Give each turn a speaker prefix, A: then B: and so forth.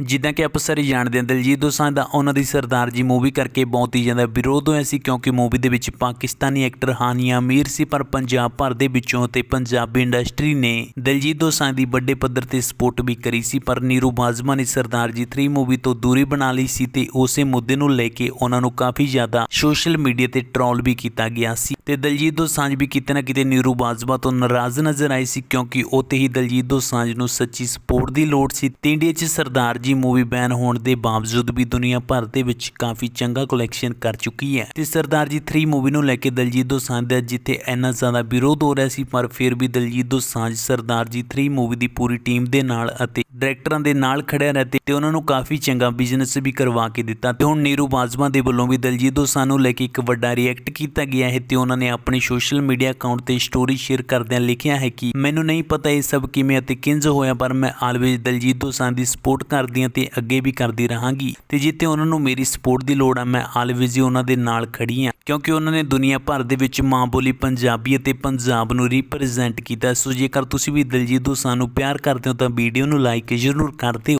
A: ਜਿੱਦਾਂ ਕਿ ਆਪਾਂ ਸਾਰੇ ਜਾਣਦੇ ਹਾਂ, ਦਿਲਜੀਤ ਦੋਸਾਂਝ ਦਾ ਉਹਨਾਂ ਦੀ ਸਰਦਾਰ ਜੀ ਮੂਵੀ ਕਰਕੇ ਬਹੁਤ ਹੀ ਜ਼ਿਆਦਾ ਵਿਰੋਧ ਹੋਇਆ ਸੀ, ਕਿਉਂਕਿ ਮੂਵੀ ਦੇ ਵਿੱਚ ਪਾਕਿਸਤਾਨੀ ਐਕਟਰ ਹਾਨੀਆ ਮੀਰ ਸੀ, ਪਰ ਪੰਜਾਬ ਭਰ ਦੇ ਵਿੱਚੋਂ ਤੇ ਪੰਜਾਬੀ ਇੰਡਸਟਰੀ ਨੇ ਦਿਲਜੀਤ ਦੋਸਾਂਝ ਦੀ ਵੱਡੇ ਪੱਧਰ ਤੇ ਸਪੋਰਟ ਵੀ ਕਰੀ ਸੀ, ਪਰ ਨੀਰੂ ਬਾਜਵਾ ਨੇ ਸਰਦਾਰ ਜੀ 3 ਮੂਵੀ ਤੋਂ ਦੂਰੀ ਬਣਾ ਲਈ ਸੀ ਤੇ ਉਸੇ ਮੁੱਦੇ ਨੂੰ ਲੈ ਕੇ ਉਹਨਾਂ ਨੂੰ ਕਾਫੀ ਜ਼ਿਆਦਾ ਸੋਸ਼ਲ ਮੀਡੀਆ ਤੇ ਟ੍ਰੋਲ ਵੀ ਕੀਤਾ ਗਿਆ ਸੀ। ਤੇ ਦਲਜੀਤ ਦੋਸਾਂਝ ਵੀ ਕਿਤੇ ਨਾ ਕਿਤੇ ਨੀਰੂ ਬਾਜਵਾ ਤੋਂ ਨਾਰਾਜ਼ ਨਜ਼ਰ ਆਈ ਸੀ ਕਿਉਂਕਿ ਉਹ ਹੀ ਦਲਜੀਤ ਦੋਸਾਂਝ ਨੂੰ ਸੱਚੀ ਸਪੋਰਟ ਦੀ ਲੋੜ ਸੀ। ਤੇ ਇੰਡੀਆ 'ਚ ਸਰਦਾਰ ਜੀ ਮੂਵੀ ਬੈਨ ਹੋਣ ਦੇ ਬਾਵਜੂਦ ਵੀ ਦੁਨੀਆ ਭਰ ਦੇ ਵਿੱਚ ਕਾਫੀ ਚੰਗਾ ਕਲੈਕਸ਼ਨ ਕਰ ਚੁੱਕੀ ਹੈ। ਤੇ ਸਰਦਾਰ ਜੀ 3 ਮੂਵੀ ਨੂੰ ਲੈ ਕੇ ਦਿਲਜੀਤ ਦੋਸਾਂਝ ਦਾ ਜਿੱਥੇ ਇੰਨਾ ਜ਼ਿਆਦਾ ਵਿਰੋਧ ਹੋ ਰਿਹਾ ਸੀ, ਪਰ ਫਿਰ ਵੀ ਦਲਜੀਤ ਦੋਸਾਂਝ ਸਰਦਾਰ ਜੀ 3 ਮੂਵੀ ਦੀ ਪੂਰੀ ਟੀਮ ਦੇ ਨਾਲ ਅਤੇ ਡਾਇਰੈਕਟਰਾਂ ਦੇ ਨਾਲ ਖੜਿਆ ਰਿਹਾ ਤੇ ਉਹਨਾਂ ਨੂੰ ਕਾਫੀ ਚੰਗਾ ਬਿਜ਼ਨਸ ਵੀ ਕਰਵਾ ਕੇ ਦਿੱਤਾ। ਤੇ ਹੁਣ ਨੀਰੂ ਬਾਜਵਾ ਦੇ ਵੱਲੋਂ ਵੀ ਦਲਜੀਤ ਦੋਸਾਂਝ ਨੂੰ ਲੈ ਕੇ ਇੱਕ ਵੱਡਾ ਰਿਐਕਟ ਕੀਤਾ ਗਿਆ ਹੈ ਤੇ ਉਹਨਾਂ ਨੇ ਆਪਣੀ ਸੋਸ਼ਲ ਮੀਡੀਆ ਅਕਾਊਂਟ ਤੇ ਸਟੋਰੀ ਸ਼ੇਅਰ ਕਰਦਿਆਂ ਲਿਖਿਆ ਹੈ ਕਿ ਮੈਨੂੰ ਨਹੀਂ ਪਤਾ ਇਹ ਸਭ ਕਿਵੇਂ ਅਤੇ ਕਿੰਜ ਹੋਇਆ, ਪਰ ਮੈਂ ਆਲਵੇਜ਼ ਦਿਲਜੀਤ ਦੋਸਾਂਝ ਦੀ ਸਪੋਰਟ ਕਰਦੀ ਹਾਂ ਤੇ ਅੱਗੇ ਵੀ ਕਰਦੀ ਰਹਾਂਗੀ। ਤੇ ਜਿੱਥੇ ਉਹਨਾਂ ਨੂੰ ਮੇਰੀ ਸਪੋਰਟ ਦੀ ਲੋੜ ਆ, ਮੈਂ ਆਲਵੇਜ਼ ਹੀ ਉਹਨਾਂ ਦੇ ਨਾਲ ਖੜੀ ਹਾਂ, ਕਿਉਂਕਿ ਉਹਨਾਂ ਨੇ ਦੁਨੀਆ ਭਰ ਦੇ ਵਿੱਚ ਮਾਂ ਬੋਲੀ ਪੰਜਾਬੀ ਅਤੇ ਪੰਜਾਬ ਨੂੰ ਰਿਪਰੈਜ਼ੈਂਟ ਕੀਤਾ। ਸੋ ਜੇਕਰ ਤੁਸੀਂ ਵੀ ਦਿਲਜੀਤ ਦੋਸਾਂ ਨੂੰ ਪਿਆਰ ਕਰਦੇ ਹੋ, ਤਾਂ ਵੀਡੀਓ ਨੂੰ ਲਾਈਕ ਜ਼ਰੂਰ ਕਰ ਦਿਓ।